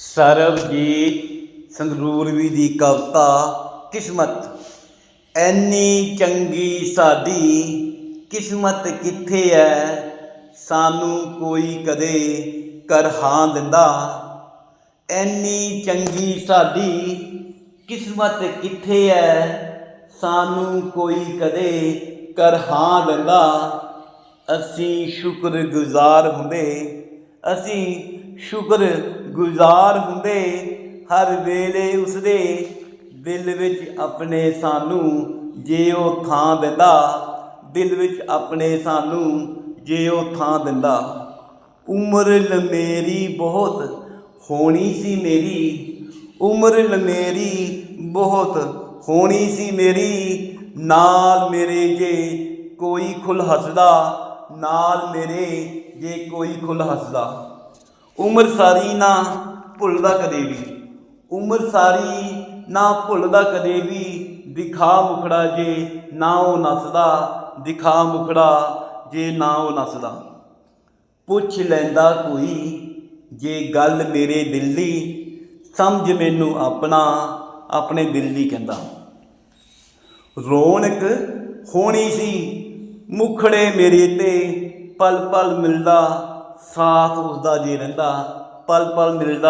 ਸਰਬਜੀਤ ਸੰਗਰੂਰਵੀ ਦੀ ਕਵਿਤਾ ਕਿਸਮਤ। ਐਨੀ ਚੰਗੀ ਸਾਡੀ ਕਿਸਮਤ ਕਿੱਥੇ ਐ? ਸਾਨੂੰ ਕੋਈ ਕਦੇ ਕਰਹਾਂ ਦਿੰਦਾ। ਐਨੀ ਚੰਗੀ ਸਾਡੀ ਕਿਸਮਤ ਕਿੱਥੇ ਐ? ਸਾਨੂੰ ਕੋਈ ਕਦੇ ਕਰਹਾਂ ਦਿੰਦਾ। ਅਸੀਂ ਸ਼ੁਕਰਗੁਜ਼ਾਰ ਹੁੰਦੇ। ਅਸੀਂ ਸ਼ੁਕਰ ਗੁਜ਼ਾਰ ਹੁੰਦੇ, ਹਰ ਵੇਲੇ ਉਸਦੇ ਦਿਲ ਵਿੱਚ ਆਪਣੇ ਸਾਨੂੰ ਜੇ ਉਹ ਥਾਂ ਦਿੰਦਾ, ਦਿਲ ਵਿੱਚ ਆਪਣੇ ਸਾਨੂੰ ਜੇ ਉਹ ਥਾਂ ਦਿੰਦਾ। ਉਮਰ ਲਮੇਰੀ ਬਹੁਤ ਹੋਣੀ ਸੀ ਮੇਰੀ, ਉਮਰ ਲਮੇਰੀ ਬਹੁਤ ਹੋਣੀ ਸੀ ਮੇਰੀ। ਨਾਲ ਮੇਰੇ ਜੇ ਕੋਈ ਖੁੱਲ ਹੱਸਦਾ, ਨਾਲ ਮੇਰੇ ਜੇ ਕੋਈ ਖੁੱਲ ਹੱਸਦਾ। ਉਮਰ ਸਾਰੀ ਨਾ ਭੁੱਲਦਾ ਕਦੇ ਵੀ। ਉਮਰ ਸਾਰੀ ਨਾ ਭੁੱਲਦਾ ਕਦੇ ਵੀ। ਦਿਖਾ ਮੁਖੜਾ ਜੇ ਨਾ ਉਹ ਨੱਸਦਾ, ਦਿਖਾ ਮੁਖੜਾ ਜੇ ਨਾ ਉਹ ਨੱਸਦਾ। ਪੁੱਛ ਲੈਂਦਾ ਕੋਈ, ਜੇ ਗੱਲ ਮੇਰੇ ਦਿਲ ਦੀ, ਸਮਝ ਮੈਨੂੰ ਆਪਣਾ, ਆਪਣੇ ਦਿਲ ਦੀ ਕਹਿੰਦਾ। ਰੌਣਕ ਹੋਣੀ ਸੀ, ਮੁਖੜੇ ਮੇਰੇ ਤੇ ਪਲ ਪਲ ਮਿਲਦਾ। ਸਾਥ ਉਸਦਾ ਜੀ ਰਹਿੰਦਾ ਪਲ ਪਲ ਮਿਲਦਾ।